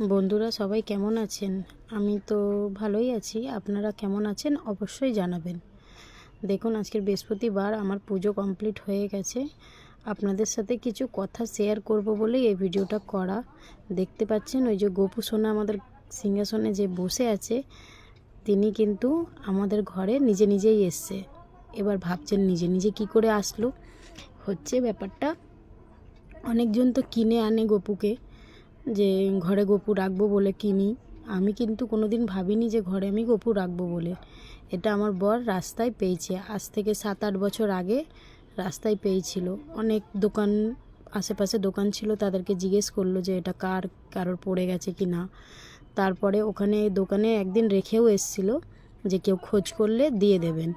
বন্ধুরা, সবাই কেমন আছেন? আমি তো ভালোই আছি। আপনারা কেমন আছেন অবশ্যই জানাবেন। দেখুন, আজকের বৃহস্পতিবার, আমার পুজো কমপ্লিট হয়ে গেছে। আপনাদের সাথে কিছু কথা শেয়ার করব বলেই এই ভিডিওটা করা। দেখতে পাচ্ছেন, ওই যে গোপু সোনা আমাদের সিংহাসনে যে বসে আছে, তিনি কিন্তু আমাদের ঘরে নিজে নিজেই এসছে। এবার ভাবছেন, নিজে নিজে কি করে আসলো? হচ্ছে ব্যাপারটা, অনেকজন তো কিনে আনে গপুকে। যে ঘরে গপু রাখব বলে কিনি। আমি কিন্তু কোনো দিন ভাবিনি যে ঘরে আমি গপু রাখব বলে। এটা আমার বর রাস্তায় পেয়েছে। আজ থেকে সাত আট বছর আগে রাস্তায় পেয়েছিল। অনেক দোকান, আশেপাশে দোকান ছিল, তাদেরকে জিজ্ঞেস করল যে এটা কার, কারোর পড়ে গেছে কি না। তারপরে ওখানে, দোকানে একদিন রেখেও এসছিল যে কেউ খোঁজ করলে দিয়ে দেবেন।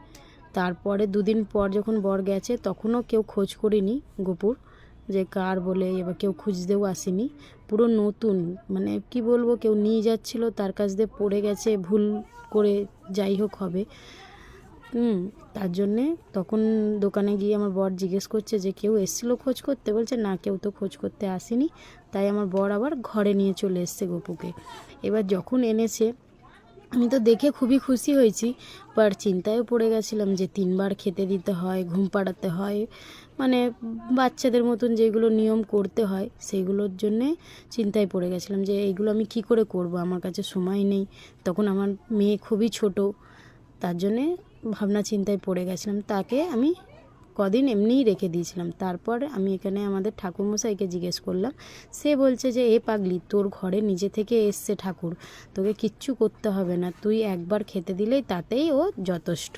তারপরে দুদিন পর যখন বর গেছে, তখনও কেউ খোঁজ করিনি গোপুর। যে কার বলে এবার কেউ খুঁজতেও আসেনি। পুরো নতুন মানে কি বলব, কেউ নিয়ে যাচ্ছিল, তার কাছ দিয়ে পড়ে গেছে, ভুল করে যাই হোক হবে। হুম, তার জন্যে তখন দোকানে গিয়ে আমার বর জিজ্ঞেস করছে যে কেউ এসেছিল খোঁজ করতে? বলছে, না, কেউ তো খোঁজ করতে আসেনি। তাই আমার বর আবার ঘরে নিয়ে চলে এসছে গপুকে। এবার যখন এনেছে আমি তো দেখে খুবই খুশি হয়েছি বাট চিন্তায়ও পড়ে গেছিলাম যে তিনবার খেতে দিতে হয়, ঘুম পাড়াতে হয় মানে বাচ্চাদের মতন যেগুলো নিয়ম করতে হয় সেইগুলোর জন্যে চিন্তায় পড়ে গেছিলাম যে এইগুলো আমি কি করে করব, আমার কাছে সময় নেই। তখন আমার মেয়ে খুবই ছোট, তার জন্যে ভাবনা চিন্তায় পড়ে গেছিলাম, তাকে আমি কদিন এমনিই রেখে দিয়েছিলাম। তারপর আমি এখানে আমাদের ঠাকুরমশাইকে জিজ্ঞেস করলাম, সে বলছে যে, এ পাগলি, তোর ঘরে নিজে থেকে এসছে ঠাকুর, তোকে কিচ্ছু করতে হবে না, তুই একবার খেতে দিলেই তাতেই ও যথেষ্ট।